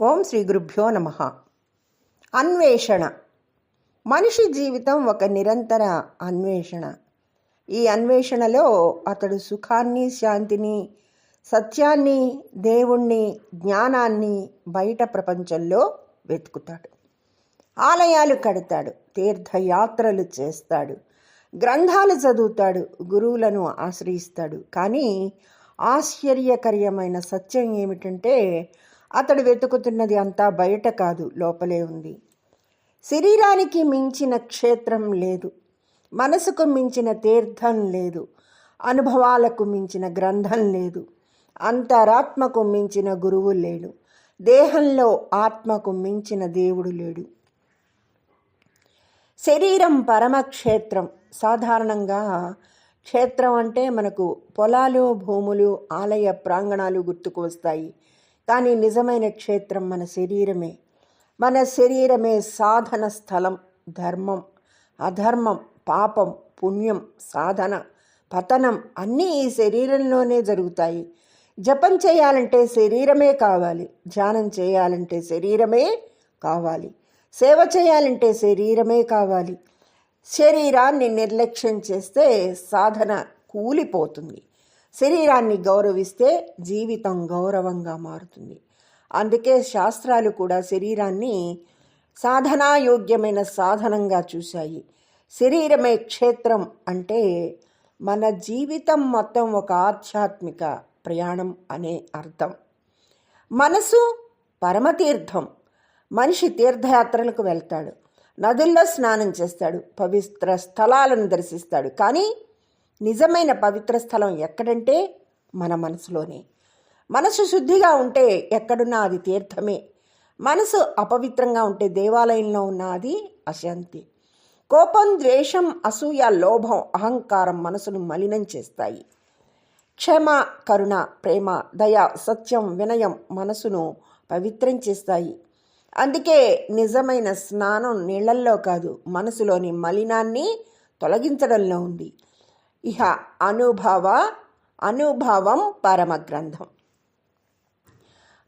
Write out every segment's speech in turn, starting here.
ఓం శ్రీ గురుభ్యో నమ. అన్వేషణ. మనిషి జీవితం ఒక నిరంతర అన్వేషణ. ఈ అన్వేషణలో అతడు సుఖాన్ని శాంతిని సత్యాన్ని దేవుణ్ణి జ్ఞానాన్ని బయట ప్రపంచంలో వెతుకుతాడు. ఆలయాలు కడతాడు తీర్థయాత్రలు చేస్తాడు గ్రంథాలు చదువుతాడు గురువులను ఆశ్రయిస్తాడు. కానీ ఆశ్చర్యకరమైన సత్యం ఏమిటంటే అతడు వెతుకుతున్నది అంతా బయట కాదు లోపలే ఉంది. శరీరానికి మించిన క్షేత్రం లేదు. మనసుకు మించిన తీర్థం లేదు. అనుభవాలకు మించిన గ్రంథం లేదు. అంతరాత్మకు మించిన గురువు లేడు. దేహంలో ఆత్మకు మించిన దేవుడు లేడు. శరీరం పరమక్షేత్రం. సాధారణంగా క్షేత్రం అంటే మనకు పొలాలు భూములు ఆలయ ప్రాంగణాలు గుర్తుకు వస్తాయి. కానీ నిజమైన క్షేత్రం మన శరీరమే. మన శరీరమే సాధన స్థలం ధర్మం అధర్మం పాపం పుణ్యం సాధన పతనం అన్నీ ఈ శరీరంలోనే జరుగుతాయి. జపం చేయాలంటే శరీరమే కావాలి. ధ్యానం చేయాలంటే శరీరమే కావాలి. సేవ చేయాలంటే శరీరమే కావాలి. శరీరాన్ని నిర్లక్ష్యం చేస్తే సాధన కూలిపోతుంది. శరీరాన్ని గౌరవిస్తే జీవితం గౌరవంగా మారుతుంది. అందుకే శాస్త్రాలు కూడా శరీరాన్ని సాధనాయోగ్యమైన సాధనంగా చూశాయి. శరీరమే క్షేత్రం అంటే మన జీవితం మొత్తం ఒక ఆధ్యాత్మిక ప్రయాణం అనే అర్థం. మనసు పరమతీర్థం మనిషి తీర్థయాత్రలకు వెళ్తాడు. నదుల్లో స్నానం చేస్తాడు. పవిత్ర స్థలాలను దర్శిస్తాడు. కానీ నిజమైన పవిత్ర స్థలం ఎక్కడంటే మన మనసులోనే. మనసు శుద్ధిగా ఉంటే ఎక్కడున్నా అది తీర్థమే. మనసు అపవిత్రంగా ఉంటే దేవాలయంలో ఉన్న అది అశాంతి. కోపం ద్వేషం అసూయ లోభం అహంకారం మనసును మలినం చేస్తాయి. క్షమ కరుణ ప్రేమ దయ సత్యం వినయం మనసును పవిత్రం చేస్తాయి. అందుకే నిజమైన స్నానం నీళ్ళల్లో కాదు మనసులోని మలినాన్ని తొలగించడంలో ఉంది. ఇహ అనుభవ అనుభవం పరమ గ్రంథం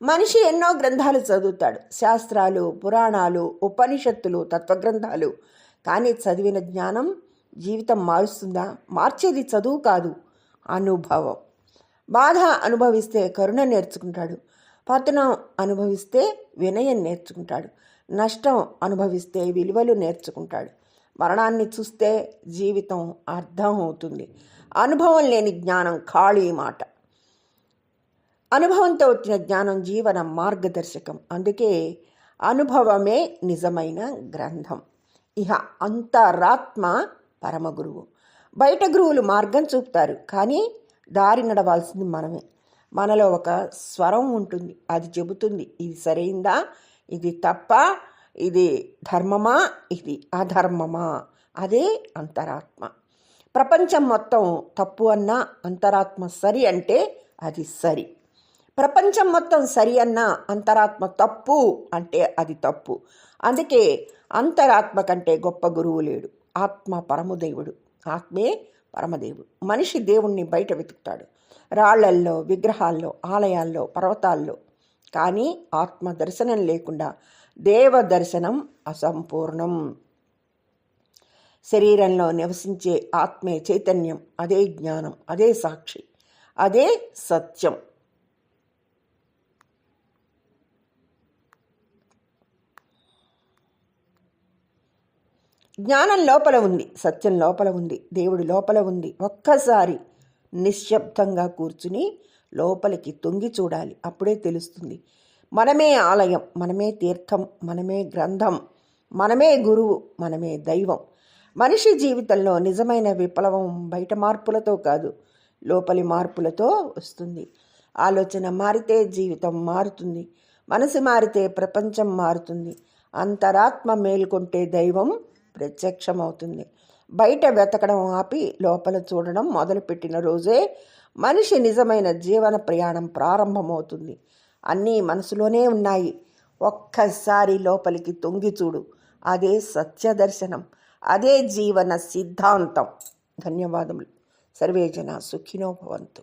మనిషి ఎన్నో గ్రంథాలు చదువుతాడు. శాస్త్రాలు పురాణాలు ఉపనిషత్తులు తత్వగ్రంథాలు. కానీ చదివిన జ్ఞానం జీవితం మారుస్తుందా? మార్చేది చదువు కాదు అనుభవం. బాధ అనుభవిస్తే కరుణ నేర్చుకుంటాడు. పతనం అనుభవిస్తే వినయం నేర్చుకుంటాడు. నష్టం అనుభవిస్తే విలువలు నేర్చుకుంటాడు. మరణాన్ని చూస్తే జీవితం అర్థం అవుతుంది. అనుభవం లేని జ్ఞానం ఖాళీ మాట. అనుభవంతో వచ్చిన జ్ఞానం జీవన మార్గదర్శకం. అందుకే అనుభవమే నిజమైన గ్రంథం. ఇహ అంతరాత్మ పరమగురువు. బయట గురువులు మార్గం చూపుతారు కానీ దారి నడవాల్సింది మనమే. మనలో ఒక స్వరం ఉంటుంది. అది చెబుతుంది. ఇది సరైందా? ఇది తప్ప? ఇది ధర్మమా? ఇది అధర్మమా? అదే అంతరాత్మ. ప్రపంచం మొత్తం తప్పు అన్నా అంతరాత్మ సరి అంటే అది సరి. ప్రపంచం మొత్తం సరి అన్నా అంతరాత్మ తప్పు అంటే అది తప్పు. అందుకే అంతరాత్మ కంటే గొప్ప గురువు లేడు. ఆత్మ పరమదేవుడు ఆత్మే పరమదేవుడు మనిషి దేవుణ్ణి బయట వెతుకుతాడు. రాళ్ళల్లో విగ్రహాల్లో ఆలయాల్లో పర్వతాల్లో. కానీ ఆత్మ దర్శనం లేకుండా దేవ దర్శనం అసంపూర్ణం. శరీరంలో నివసించే ఆత్మే చైతన్యం అదే జ్ఞానం అదే సాక్షి అదే సత్యం. జ్ఞానం లోపల ఉంది సత్యం లోపల ఉంది దేవుడు లోపల ఉంది. ఒక్కసారి నిశ్శబ్దంగా కూర్చుని లోపలికి తొంగి చూడాలి అప్పుడే తెలుస్తుంది. మనమే ఆలయం మనమే తీర్థం మనమే గ్రంథం మనమే గురువు మనమే దైవం. మనిషి జీవితంలో నిజమైన విప్లవం బయట మార్పులతో కాదు లోపలి మార్పులతో వస్తుంది. ఆలోచన మారితే జీవితం మారుతుంది మనసు మారితే ప్రపంచం మారుతుంది అంతరాత్మ మేల్కొంటే దైవం ప్రత్యక్షమవుతుంది. బయట వెతకడం ఆపి లోపల చూడడం మొదలుపెట్టిన రోజే మనిషి నిజమైన జీవన ప్రయాణం ప్రారంభమవుతుంది. అన్నీ మనసులోనే ఉన్నాయి. ఒక్కసారి లోపలికి తొంగి చూడు. అదే సత్యదర్శనం. అదే జీవన సిద్ధాంతం. ధన్యవాదములు. సర్వేజన సుఖినో భవంతు.